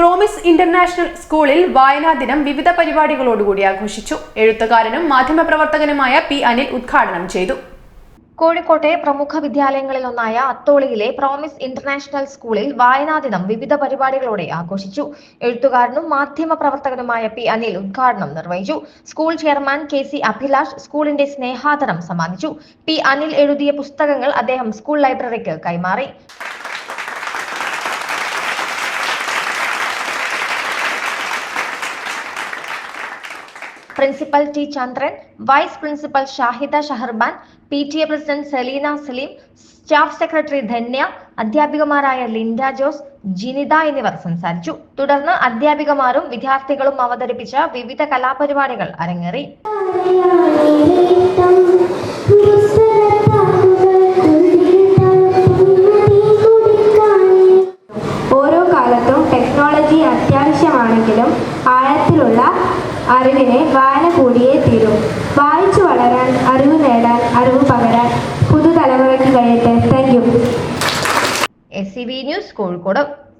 Promise international സ്കൂളിൽ വായനാ ദിനം വിവിധ പരിപാടികളോടുകൂടി ആഘോഷിച്ചു. എഴുത്തുകാരനും മാധ്യമപ്രവർത്തകനുമായ പി അനിൽ ഉദ്ഘാടനം ചെയ്തു. കോഴിക്കോട്ടെ പ്രമുഖ വിദ്യാലയങ്ങളിലൊന്നായ അത്തോളിയിലെ പ്രോമിസ് ഇന്റർനാഷണൽ സ്കൂളിൽ വായനാ ദിനം വിവിധ പരിപാടികളോടെ ആഘോഷിച്ചു. എഴുത്തുകാരനും മാധ്യമ പ്രവർത്തകനുമായ പി അനിൽ ഉദ്ഘാടനം നിർവഹിച്ചു. School chairman K C Abhilash സ്കൂളിന്റെ സ്നേഹാദരം സമ്മാനിച്ചു. പി അനിൽ എഴുതിയ പുസ്തകങ്ങൾ അദ്ദേഹം സ്കൂൾ ലൈബ്രറിക്ക് കൈമാറി. Principal T Chandran vice principal Shahida Shaharban P T A president Seleena Saleem staff secretary Dhanya അധ്യാപികമാരായ Linda Jose Jinitha എന്നിവർ സംസാരിച്ചു. തുടർന്ന് അധ്യാപികമാരും വിദ്യാർത്ഥികളും അവതരിപ്പിച്ച വിവിധ കലാപരിപാടികൾ അരങ്ങേറി. ഓരോ കാലത്തും ടെക്നോളജി അത്യാവശ്യമാണെങ്കിലും ആഴത്തിലുള്ള അറിവിനെ വായന കൂടിയേ തീരും. വായിച്ചു വളരാൻ അറിവ് നേടാൻ അറിവ് പകരാൻ പുതുതലമുറയ്ക്ക് കഴിയട്ടെ. Thank you S C B news Kozhikode.